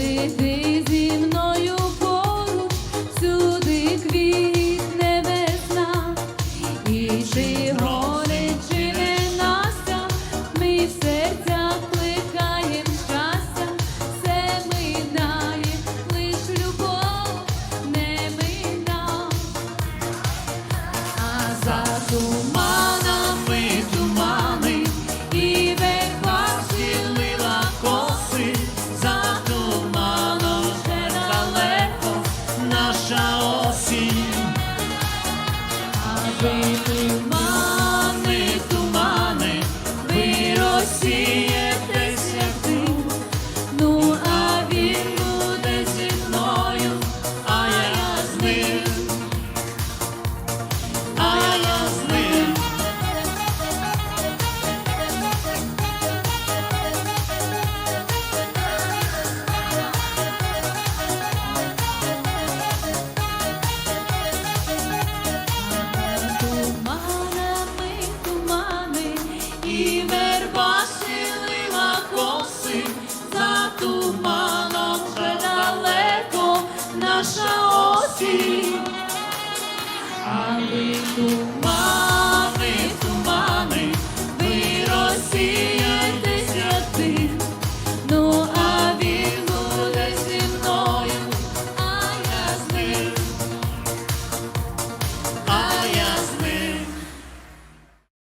Sorry. dreaming коси, за туманом вже далеко наша осінь, а ми туман.